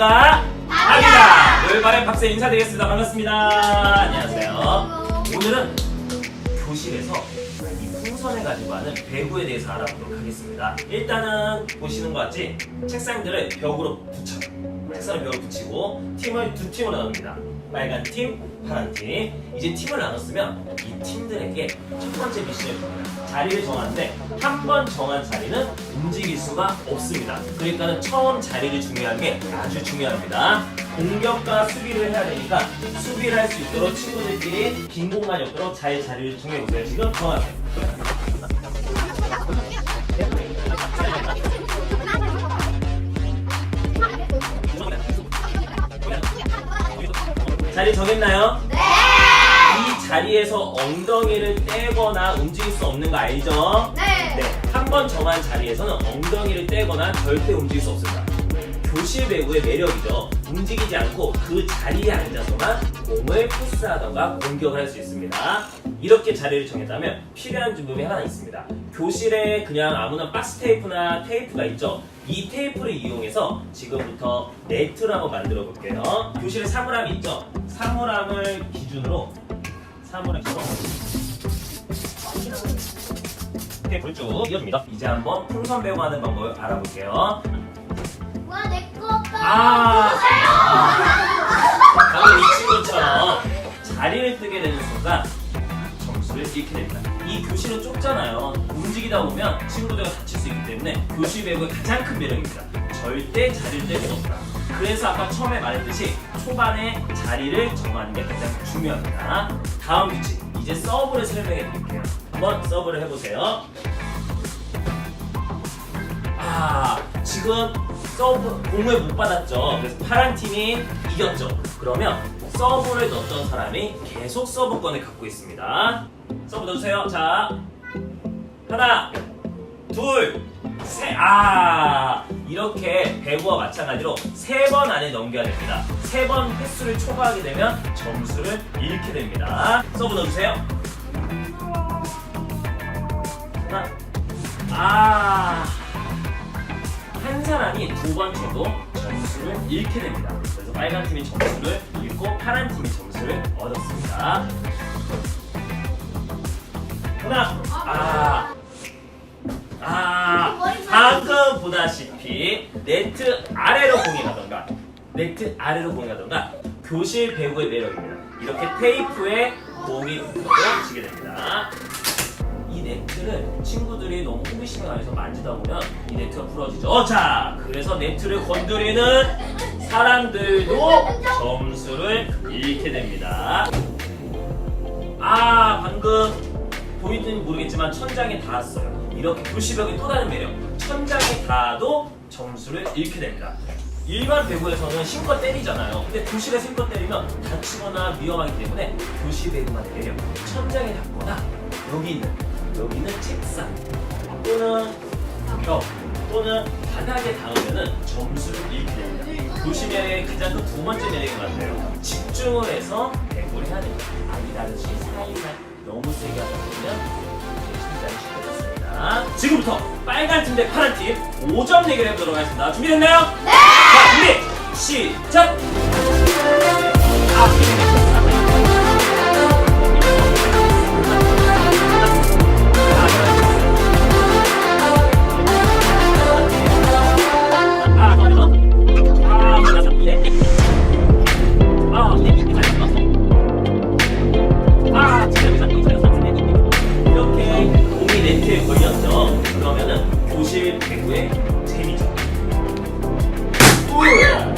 여기가 답이다. 올바른 박세 인사드리겠습니다. 반갑습니다. 안녕하세요. 오늘은 교실에서 이 풍선을 가지고 하는 배구에 대해서 알아보도록 하겠습니다. 일단은 보시는 것 같이 책상들을 벽으로 붙여요. 책상을 벽으로 붙이고 팀을 두 팀으로 나눕니다. 빨간 팀, 파란 팀. 이제 팀을 나눴으면 이 팀들에게 첫 번째 줍니다. 자리를 정하는데 한 번 정한 자리는 움직일 수가 없습니다. 그러니까는 처음 자리를 중요한 게 아주 중요합니다. 공격과 수비를 해야 되니까 수비를 할 수 있도록 친구들끼리 빈 공간이 없도록 잘 자리를 정해 보세요. 지금 정하세요. 자리 정했나요? 네! 이 자리에서 엉덩이를 떼거나 움직일 수 없는 거 알죠? 네. 네. 한 번 정한 자리에서는 엉덩이를 떼거나 절대 움직일 수 없습니다. 교실 배구의 매력이죠. 움직이지 않고 그 자리에 앉아서만 공을 패스하던가 공격을 할 수 있습니다. 이렇게 자리를 정했다면 필요한 부분이 하나 있습니다. 교실에 그냥 아무나 박스 테이프나 테이프가 있죠. 이 테이프를 이용해서 지금부터 네트를 한번 만들어 볼게요. 교실에 사물함이 있죠. 사물함을 기준으로 사물함 기준으로 테이프를 쭉 이어줍니다. 이제 한번 풍선 배구하는 방법을 알아볼게요. 아. 방금 이 친구처럼 자리를 뜨게 되는 순간 점수를 잃게 됩니다. 이 교실은 좁잖아요. 움직이다 보면 친구들과 다칠 수 있기 때문에 교실 배구의 가장 큰 매력입니다. 절대 자리를 뗄 수 없다. 그래서 아까 처음에 말했듯이 초반에 자리를 정하는 게 가장 중요합니다. 다음 규칙. 이제 서브를 설명해 드릴게요. 한번 서브를 해보세요. 아 지금 서브 공을 못 받았죠. 그래서 파란 팀이 이겼죠. 그러면 서브를 넣었던 사람이 계속 서브권을 갖고 있습니다. 서브 넣어주세요. 자 하나 둘 셋 아 이렇게 배구와 마찬가지로 세 번 안에 넘겨야 됩니다. 세 번 횟수를 초과하게 되면 점수를 잃게 됩니다. 서브 넣어주세요. 하나 아. 한 사람이 두번 쳐도 점수를 잃게 됩니다. 그래서 빨간 팀이 점수를 잃고 파란 팀이 점수를 얻었습니다. 하나, 아, 아, 방금 보다시피 네트 아래로 공이 가던가, 네트 아래로 공이 가던가, 교실 배구의 매력입니다. 이렇게 테이프에 공이 떨어지게 됩니다. 이 네트를 친구들이 너무 호기심이 강해서 만지다 보면 이 네트가 부러지죠. 어, 자, 그래서 네트를 건드리는 사람들도 점수를 잃게 됩니다. 아, 방금 보이든지 모르겠지만 천장에 닿았어요. 이렇게 교시벽이 또 다른 매력. 천장에 닿아도 점수를 잃게 됩니다. 일반 배구에서는 힘껏 때리잖아요. 근데 교실에서 힘껏 때리면 다치거나 위험하기 때문에 교실 배구만의 매력. 천장에 닿거나 여기 있는 여기는 책상 또는 벽 또는 바닥에 닿으면은 점수를 잃게 됩니다. 교실의 가장 큰 두 번째 매력인 것 같아요. 집중을 해서 배구를 해야 됩니다. 아니다듯이 사이가 너무 세게 하다 보면 심장이 쉽게 됐습니다. 지금부터 빨간 팀 대 파란 팀 5점 대결 해보도록 하겠습니다. 준비됐나요? 네! Can you? Ooh.